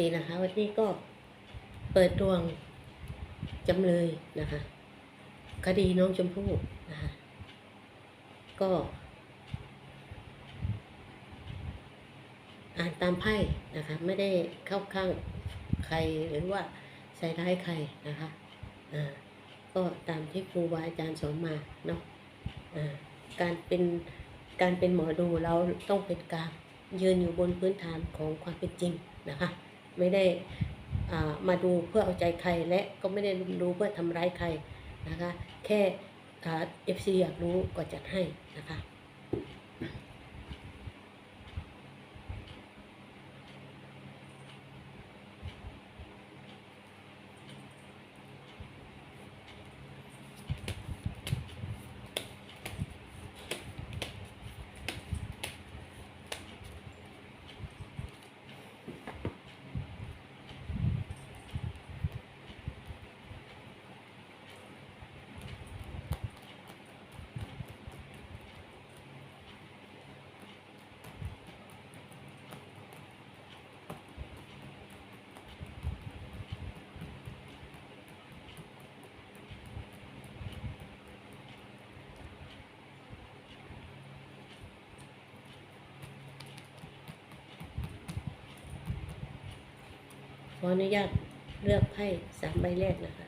ดีนะคะ วันนี้ก็เปิดดวงจำเลยนะคะ คดีน้องชมพู่นะคะ ก็ อ่านตามไพ่นะคะ ไม่ได้เข้าข้างใครหรือว่าใส่ร้ายใครนะคะอ่าก็ตามที่ครูบาอาจารย์สอนมาเนาะอ่าการเป็นการเป็นหมอดูเราต้องเป็นกลางยืนอยู่บนพื้นฐานของความเป็นจริงนะคะ ไม่ได้อ่ามาดูเพื่อเอาใจใครและก็ไม่ได้ดูเพื่อทำร้ายใครนะคะ แค่เอฟซีอยากรู้ก็จัดให้นะคะ ขออนุญาตเลือกไพ่สามใบแรกนะคะ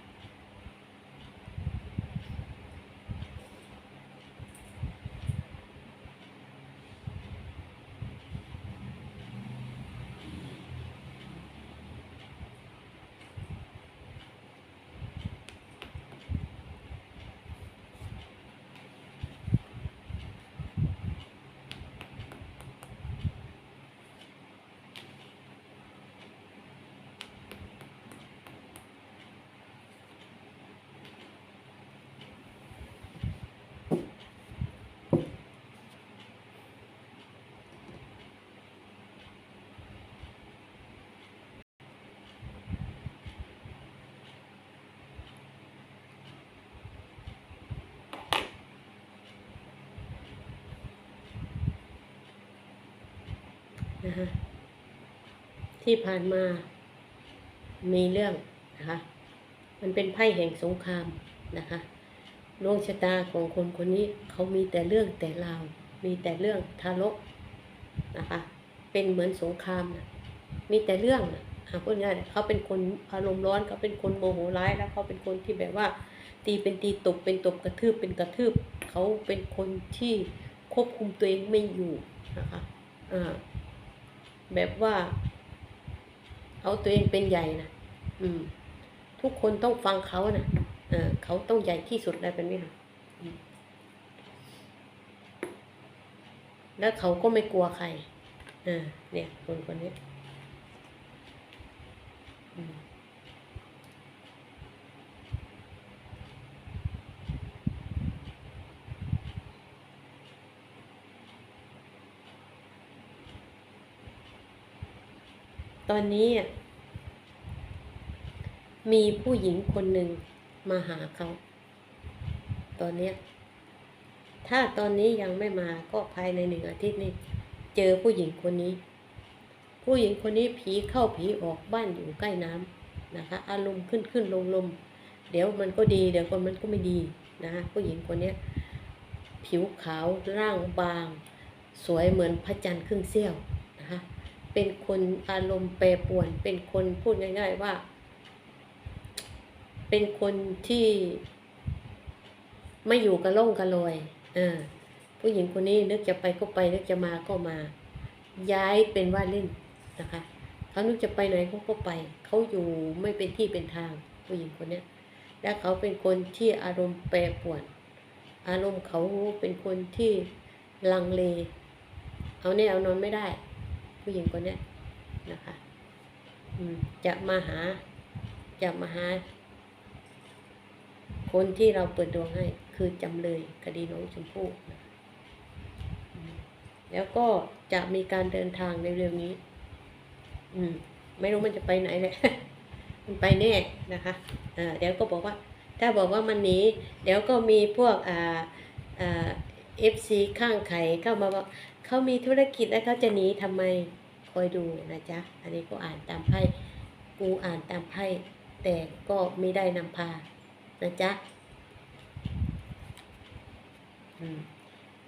นะคะที่ผ่านมามีเรื่องนะคะ มันเป็นไพ่แห่งสงครามนะคะดวงชะตาของคนคนนี้เขามีแต่เรื่องแต่ราว มีแต่เรื่องทะเลารกนะคะ เป็นเหมือนสงครามนะมีแต่เรื่องนะอะพูดง่ายเขาเป็นคนอารมณ์ร้อนเขาเป็นคนโมโหร้ายแล้วเขาเป็นคนที่แบบว่า ตีเป็นตีตบเป็นตบกระทืบเป็นกระทืบเขาเป็นคนที่ควบคุมตัวเองไม่อยู่นะคะอ่า แบบว่า เอาตัวเองเป็นใหญ่นะอืม ทุกคนต้องฟังเขานะเออเขาต้องใหญ่ที่สุดได้เป็นไหมคะแล้วเขาก็ไม่กลัวใครเออเนี่ย คนคนนี้ อืม ตอนนี้ มีผู้หญิงคนหนึ่งมาหาเขา ตอนนี้ถ้าตอนนี้ยังไม่มาก็ภายในหนึ่งอาทิตย์นี้ เจอผู้หญิงคนนี้ ผู้หญิงคนนี้ผีเข้าผีออกบ้านอยู่ใกล้น้ำนะคะ อารมณ์ขึ้นขึ้นลงลมเดี๋ยวมันก็ดี เดี๋ยวคนมันก็ไม่ดีนะคะผู้หญิงคนนี้ผิวขาวร่างบาง สวยเหมือนพระจันทร์ครึ่งเสี้ยว เป็นคนอารมณ์แปรปรวน เป็นคนพูดง่ายๆว่า เป็นคนที่ไม่อยู่กับล่องกับลอยเออผู้หญิงคนนี้นึกจะไปก็ไปนึกจะมาก็มา ย้ายเป็นว่าเล่นนะคะเขานึกจะไปไหนเขาก็ไป เขาอยู่ไม่เป็นที่เป็นทางผู้หญิงคนเนี้ยและเขาเป็นคนที่อารมณ์แปรปรวน อารมณ์เขาเป็นคนที่ลังเล เอาเนี่ยเอานอนไม่ได้ ผู้หญิงคนนี้นะคะจะมาหา จะมาหา คนที่เราเปิดดวงให้ คือจำเลยคดีน้องชมพู่แล้วก็จะมีการเดินทางในเร็วนี้ อืม ไม่รู้มันจะไปไหนเลยมันไปแน่นะคะเดี๋ยวก็บอกว่า ถ้าบอกว่ามันหนีเดี๋ยวก็มีพวกอ่าอ่าเอฟซีข้างไข่เข้ามาบอกเขามีธุรกิจแล้วเขาจะหนีทำไม คอยดูนะจ๊ะ อันนี้ก็อ่านตามไพ่ กูอ่านตามไพ่ แต่ก็ไม่ได้นำพา นะจ๊ะ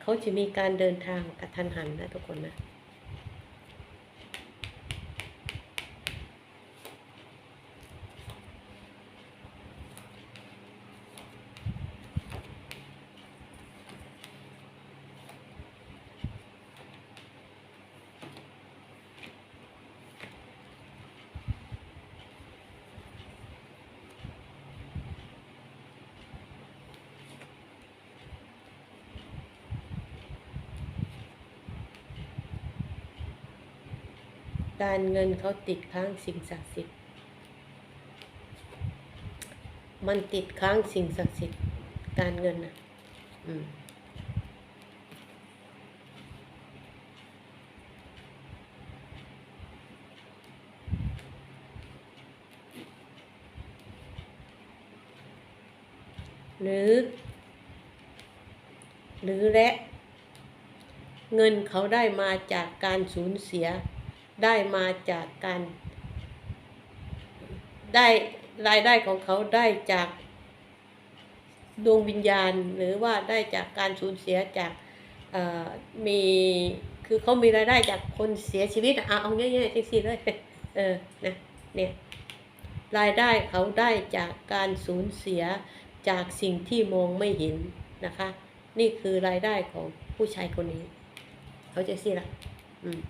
เขาจะมีการเดินทางกระทันหันนะทุกคนนะ การเงินเขาติดค้างสิ่งศักดิ์สิทธิ์ มันติดค้างสิ่งศักดิ์สิทธิ์ การเงินนะอืมหรือ หรือและ เงินเขาได้มาจากการสูญเสีย ได้มาจากการ ได้รายได้ของเขาได้จากดวงวิญญาณ หรือว่าได้จากการสูญเสียจากมีคือเขามีรายได้จากคนเสียชีวิตอะอะเอาง่ายๆจริงๆเลยเออนะเนี่ยรายได้เขาได้จากการสูญเสียจากสิ่งที่มองไม่เห็นนะคะ นี่คือรายได้ของผู้ชายคนนี้ เขาจะสิละอืม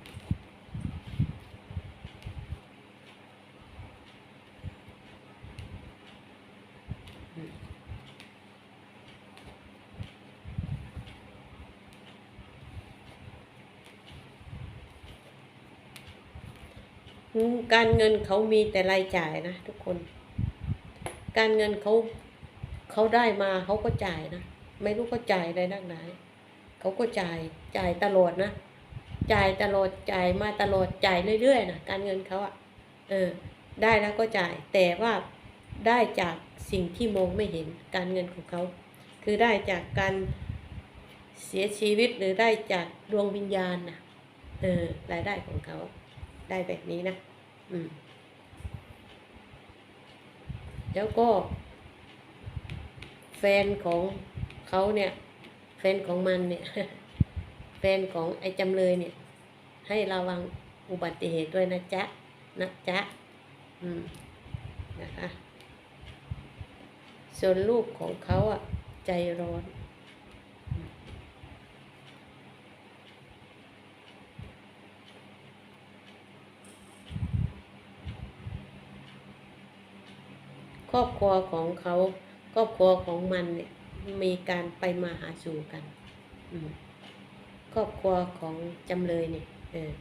การเงินเขามีแต่รายจ่ายนะทุกคน การเงินเขาเขาได้มาเขาก็จ่ายนะไม่รู้ก็จ่ายอะไรนักหนาเขาก็จ่ายจ่ายตลอดนะจ่ายตลอดจ่ายมาตลอดจ่ายเรื่อยๆนะการเงินเขาอะเออ ได้แล้วก็จ่าย แต่ว่าได้จากสิ่งที่มองไม่เห็นการเงินของเขา คือได้จากการเสียชีวิตหรือได้จากดวงวิญญาณนะเออรายได้ของเขา ได้แบบนี้นะอืมแล้วก็ แฟนของเขาเนี่ย แฟนของมันเนี่ย แฟนของไอ้จำเลยเนี่ย ให้ระวังอุบัติเหตุด้วยนะจ๊ะนะจ๊ะอืมนะคะ ส่วนลูกของเขาอะ ใจร้อน ครอบครัวของเขาครอบครัวของมันเนี่ยมีการไปมาหาสู่กันครอบครัวของจำเลยเนี่ยเออ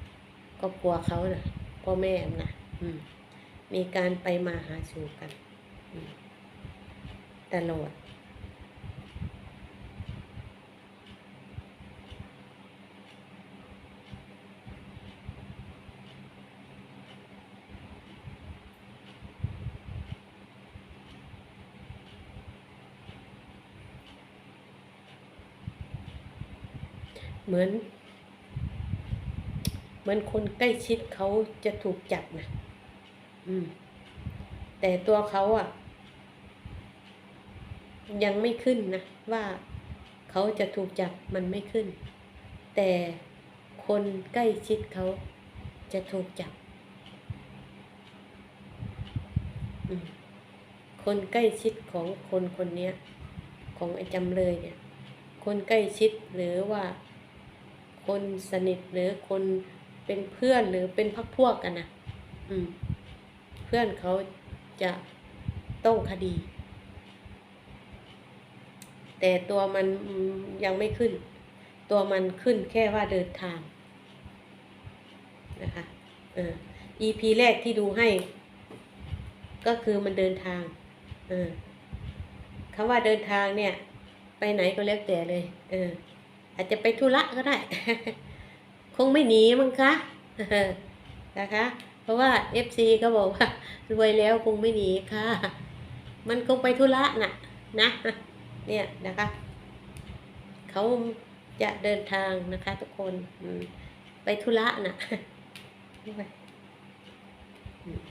ครอบครัวเขานะ่ะพ่อแม่นะอืม มีการไปมาหาสู่กันตลอด เหมือน เหมือนคนใกล้ชิดเขาจะถูกจับนะอืม แต่ตัวเขาอะ ยังไม่ขึ้นนะว่าเขาจะถูกจับมันไม่ขึ้น แต่คนใกล้ชิดเขาจะถูกจับ คนใกล้ชิดของคนคนนี้ของไอ้จำเลยเนี่ย คนใกล้ชิดหรือว่า คนสนิทหรือคนเป็นเพื่อนหรือเป็นพักพวกกันนะอืม เพื่อนเขาจะต้องคดี แต่ตัวมันยังไม่ขึ้น ตัวมันขึ้นแค่ว่าเดินทางนะคะเออ EP แรกที่ดูให้ ก็คือมันเดินทางเออคำว่าเดินทางเนี่ย ไปไหนก็แล้วแต่เลย เออ อาจจะไปธุระก็ได้ คงไม่หนีมั้งคะนะคะ เพราะว่า FC ก็บอกว่ารวยแล้วคงไม่หนีค่ะ มันคงไปธุระน่ะ นะ เนี่ยนะคะเขาจะเดินทางนะคะ ทุกคนไปธุระน่ะ ด้วยอืม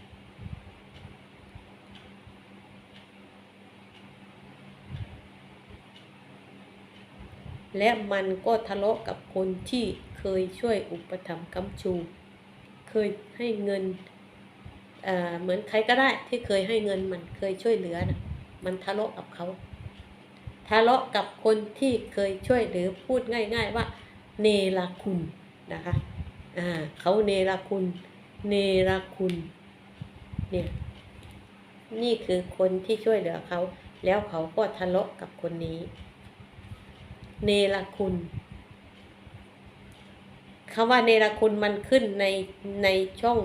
และมันก็ทะเลาะกับคนที่เคยช่วยอุปถัมภ์ค้ำชู เคยให้เงินเอ่อเหมือนใครก็ได้ที่เคยให้เงินมันเคยช่วยเหลือนะมันทะเลาะกับเขาทะเลาะกับคนที่เคยช่วยหรือพูดง่าย ๆว่า เนรคุณนะคะอ่าเขาเนรคุณ เนรคุณเนี่ยนี่คือคนที่ช่วยเหลือเขา แล้วเขาก็ทะเลาะกับคนนี้ เนรคุณคำว่าเนรคุณมันขึ้นในในช่อง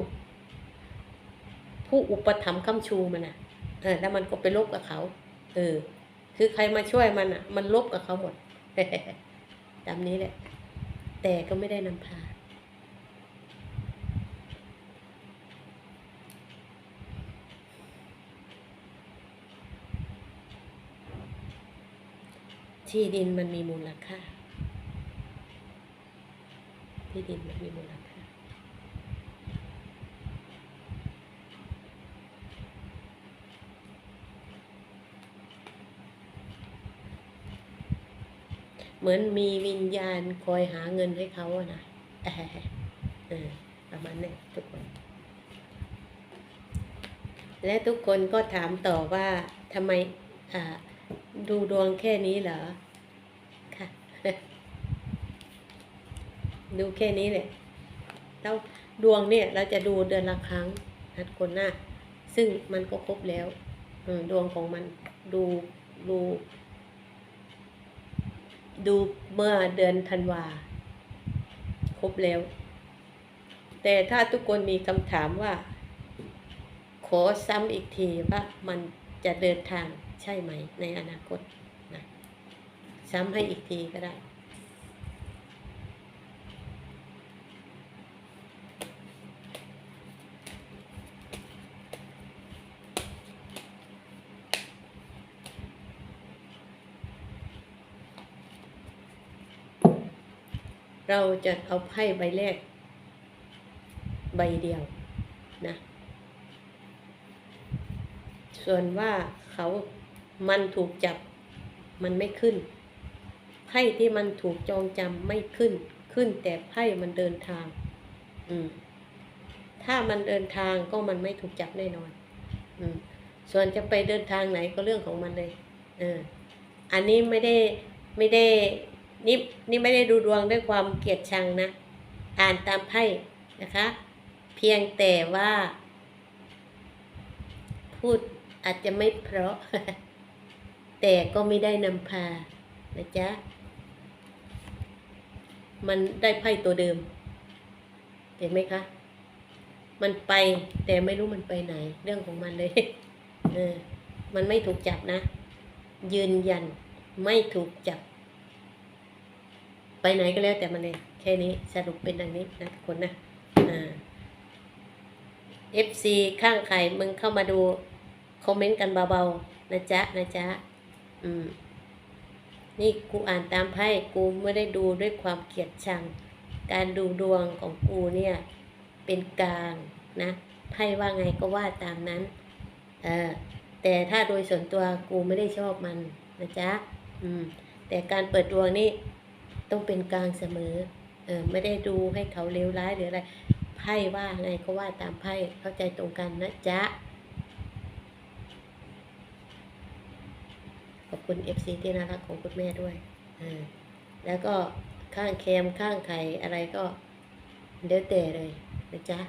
ผู้อุปถัมภ์คำชูมันอะเออแล้วมันก็ไปลบกับเขา เออ คือใครมาช่วยมันอะมันลบกับเขาหมดตามนี้แหละ แต่ก็ไม่ได้นำพา ที่ดินมันมีมูลค่า ที่ดินมันมีมูลค่า เหมือนมีวิญญาณคอยหาเงินให้เขาอะนะเออเออประมาณนี้ทุกคน และทุกคนก็ถามต่อว่าทำไมอ่าดูดวงแค่นี้เหรอ ค่ะ ดูแค่นี้แหละแล้วดวงเนี่ยเราจะดูเดือนละครั้งนัดคนหน้า ซึ่งมันก็ครบแล้วดวงของมันดูดู ดูเมื่อเดือนธันวาครบแล้ว แต่ถ้าทุกคนมีคำถามว่า ขอซ้ำอีกทีว่ามันจะเดินทางใช่ไหมในอนาคตนะซ้ำให้อีกทีก็ได้ เราจะเอาไพ่ใบแรก ใบเดียวนะ ส่วนว่าเขามันถูกจับมันไม่ขึ้น ไพ่ที่มันถูกจองจำไม่ขึ้น ขึ้นแต่ไพ่มันเดินทาง อืม ถ้ามันเดินทางก็มันไม่ถูกจับแน่นอน อืม ส่วนจะไปเดินทางไหนก็เรื่องของมันเลย เออ อันนี้ไม่ได้ไม่ได้ นี่นี่ไม่ได้ดูดวงด้วยความเกลียดชังนะ อ่านตามไพ่นะคะ เพียงแต่ว่า พูดอาจจะไม่เพราะ แต่ก็ไม่ได้นำพานะจ๊ะ มันได้ไพ่ตัวเดิม เห็นไหมคะ มันไปแต่ไม่รู้มันไปไหน เรื่องของมันเลย เออ มันไม่ถูกจับนะ ยืนยันไม่ถูกจับ ไปไหนก็แล้วแต่มันเลยแค่นี้สรุปเป็นดังนี้นะทุกคนนะอ่า FC ข้างใครมึงเข้ามาดูคอมเมนต์กันเบาๆนะจ๊ะนะจ๊ะอืมนี่กูอ่านตามไพ่กูไม่ได้ดูด้วยความเกลียดชัง การดูดวงของกูเนี่ยเป็นกลางนะไพ่ว่าไงก็ว่าตามนั้นเออแต่ถ้าโดยส่วนตัวกูไม่ได้ชอบมันนะจ๊ะอืมแต่การเปิดดวงนี่ ต้องเป็นกลางเสมอเออไม่ได้ดูให้เขาเลวร้ายหรืออะไรไพ่ว่าไงก็ว่าตามไพ่เข้าใจตรงกันนะจ๊ะขอบคุณเอฟซีที่น่ารักของคุณแม่ด้วยอ่าแล้วก็ข้างแคมข้างไข่อะไรก็เดี๋ยวแต่เลยนะจ๊ะ